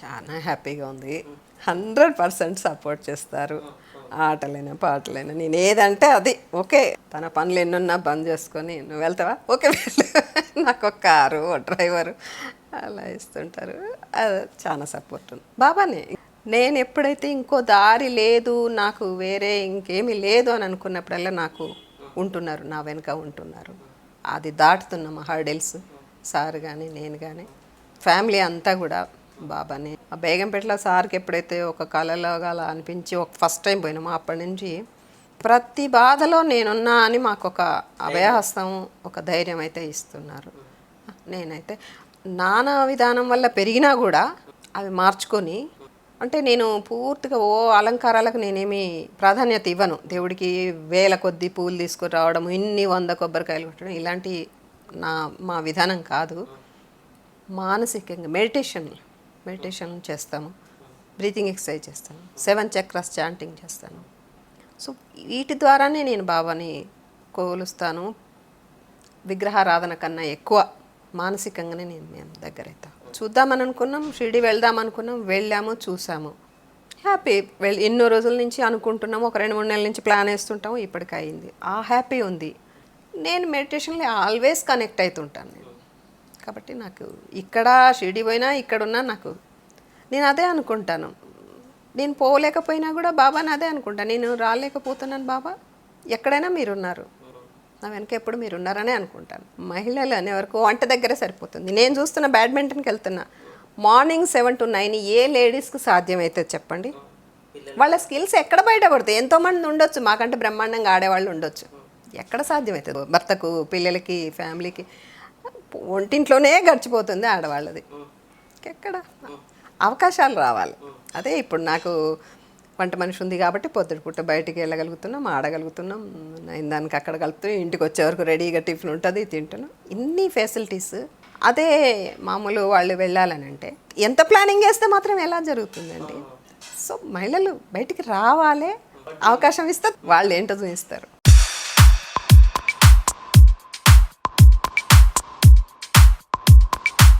చాలా హ్యాపీగా ఉంది. హండ్రెడ్ పర్సెంట్ సపోర్ట్ చేస్తారు. ఆటలైనా పాటలైనా. నేను ఏదంటే అది. ఓకే. తన పనులు ఎన్నున్నా బంద్ చేసుకొని నువ్వు వెళ్తావా? ఓకే వెళ్ళు. నాకు ఒక కారు ఓ డ్రైవరు అలా ఇస్తుంటారు. అది చాలా సపోర్ట్ ఉంది. బాబానే నేను ఎప్పుడైతే ఇంకో దారి లేదు నాకు వేరే ఇంకేమీ లేదు అని అనుకున్నప్పుడల్లా నాకు ఉంటున్నారు నా వెనుక ఉంటున్నారు. అది దాటుతున్నాం హర్డిల్స్ సార్ కానీ నేను కానీ ఫ్యామిలీ అంతా కూడా బాబాని. ఆ బేగంపేటలో సార్కి ఎప్పుడైతే ఒక కళలో అలా అనిపించి ఒక ఫస్ట్ టైం పోయినామో అప్పటి నుంచి ప్రతి బాధలో నేనున్నా అని మాకు ఒక అభయహస్తం ఒక ధైర్యం అయితే ఇస్తున్నారు. నేనైతే నానా విధానం వల్ల పెరిగినా కూడా అవి మార్చుకొని అంటే నేను పూర్తిగా ఓ అలంకారాలకు నేనేమి ప్రాధాన్యత ఇవ్వను. దేవుడికి వేల కొద్ది పూలు తీసుకుని రావడం ఇన్ని వంద కొబ్బరికాయలు కొట్టడం ఇలాంటి నా మా విధానం కాదు. మానసికంగా మెడిటేషన్. మెడిటేషన్ చేస్తాము బ్రీతింగ్ ఎక్సర్సైజ్ చేస్తాను సెవెన్ చక్రస్ చాంటింగ్ చేస్తాను. సో వీటి ద్వారానే నేను బాబాని కోలుస్తాను. విగ్రహారాధన కన్నా ఎక్కువ మానసికంగానే నేను మేము దగ్గర చూద్దామని అనుకున్నాం షిరిడి వెళ్దాం అనుకున్నాం వెళ్ళాము చూసాము. హ్యాపీ. వెళ్ళి ఎన్నో రోజుల నుంచి అనుకుంటున్నాము ఒక రెండు మూడు నెలల నుంచి ప్లాన్ వేస్తుంటాము ఇప్పటికి అయింది ఆ హ్యాపీ ఉంది. నేను మెడిటేషన్లో ఆల్వేస్ కనెక్ట్ అవుతుంటాను నేను. కాబట్టి నాకు ఇక్కడ షిరిడి పోయినా ఇక్కడున్నా నాకు నేను అదే అనుకుంటాను. నేను పోలేకపోయినా కూడా బాబాని అదే అనుకుంటాను నేను రాలేకపోతున్నాను బాబా. ఎక్కడైనా మీరున్నారు. నా వెనక ఎప్పుడు మీరు ఉన్నారనే అనుకుంటాను. మహిళలు అనే వరకు వంట దగ్గర సరిపోతుంది. నేను చూస్తున్న బ్యాడ్మింటన్కి వెళ్తున్నా మార్నింగ్ సెవెన్ టు నైన్ ఏ లేడీస్కి సాధ్యమైతే చెప్పండి. వాళ్ళ స్కిల్స్ ఎక్కడ బయటపడతాయి? ఎంతోమంది ఉండొచ్చు. మాకంటే బ్రహ్మాండంగా ఆడేవాళ్ళు ఉండొచ్చు. ఎక్కడ సాధ్యమవుతుంది భర్తకు పిల్లలకి ఫ్యామిలీకి. ఒంటింట్లోనే గడిచిపోతుంది ఆడవాళ్ళది. ఎక్కడ? అవకాశాలు రావాలి. అదే ఇప్పుడు నాకు వంట మనిషి ఉంది కాబట్టి పొద్దుటి పూట బయటికి వెళ్ళగలుగుతున్నాం ఆడగలుగుతున్నాం. నేను దానికి అక్కడ కలుపుతూ ఇంటికి వచ్చే వరకు రెడీగా టిఫిన్ ఉంటుంది తింటున్నాం. ఇన్ని ఫెసిలిటీస్ అదే మామూలు వాళ్ళు వెళ్ళాలని అంటే ఎంత ప్లానింగ్ చేస్తే మాత్రం ఎలా జరుగుతుందండి? సో మహిళలు బయటికి రావాలి అవకాశం ఇస్తే వాళ్ళు ఏంటో చూపిస్తారు.